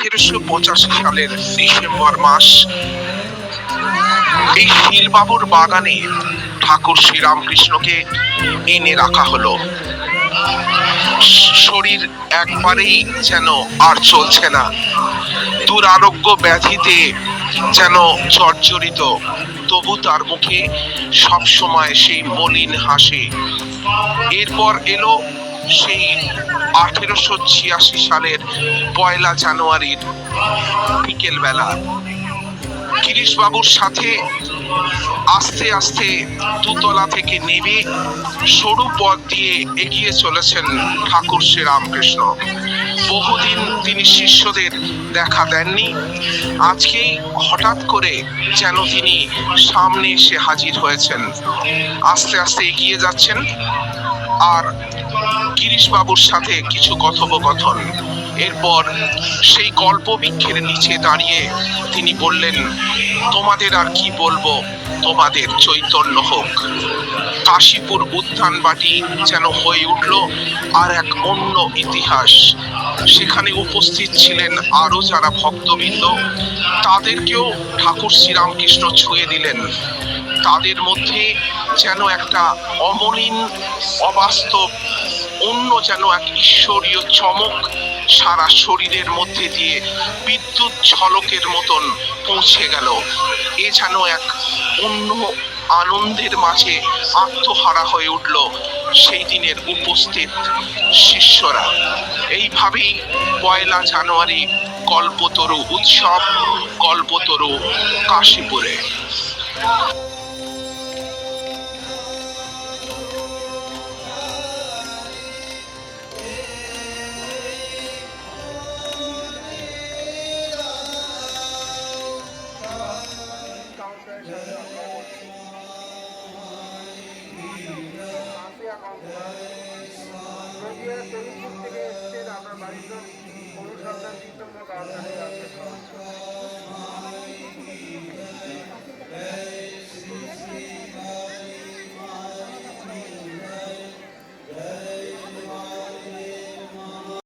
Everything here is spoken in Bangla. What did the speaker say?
আঠেরোশো পঁচাশি সালের ডিসেম্বর মাস, এই শিলবাবুর বাগানে ঠাকুর শ্রীরামকৃষ্ণকে এনে রাখা হলো। শরীর একবারেই যেন আর চলছে না। দুরারোগ্য ব্যাধিতে যেন জর্জরিত। তবু তার মুখে সবসময় সেই মলিন হাসি। এরপর এলো সেই আঠেরোশো ছিয়াশি সালের পয়লা জানুয়ারির বিকেল বেলা গিরিশ বাবুর সাথে আস্তে আস্তে দুতলা থেকে নেমে সরু পথ দিয়ে এগিয়ে চলেছেন ঠাকুর শ্রীরামকৃষ্ণ। বহুদিন তিনি শিষ্যদের দেখা দেননি। আজকেই হঠাৎ করে যেন তিনি সামনে এসে হাজির হয়েছেন। আস্তে আস্তে এগিয়ে যাচ্ছেন আর গিরিশ বাবুর সাথে কিছু কথোপকথন। এরপর সেই কল্পবৃক্ষের নিচে দাঁড়িয়ে তিনি বললেন, তোমাদের আর কি বলব? তোমাদের চৈতন্য হোক। কাশীপুর উদ্যানবাটি যেন হয়ে উঠল আর এক অন্য ইতিহাস। সেখানে উপস্থিত ছিলেন আরও যারা ভক্তবৃন্দ। তাদেরকেও ঠাকুর শ্রীরামকৃষ্ণ ছুঁয়ে দিলেন। তাদের মধ্যে যেন একটা অমলিন, অবাস্তব অন্য যেন এক ঈশ্বরীয় চমক সারা শরীরের মধ্যে দিয়ে বিদ্যুৎ ঝলকের মতন পৌঁছে গেল। এ যেন এক অন্য আনন্দের মাঝে আত্মহারা হয়ে উঠল সেই দিনের উপস্থিত শিষ্যরা। এইভাবেই পয়লা জানুয়ারি কল্পতরু উৎসব কল্পতরু কাশীপুরে। থেকে এসছেন আপনার বাড়িতে অনুসন্ধান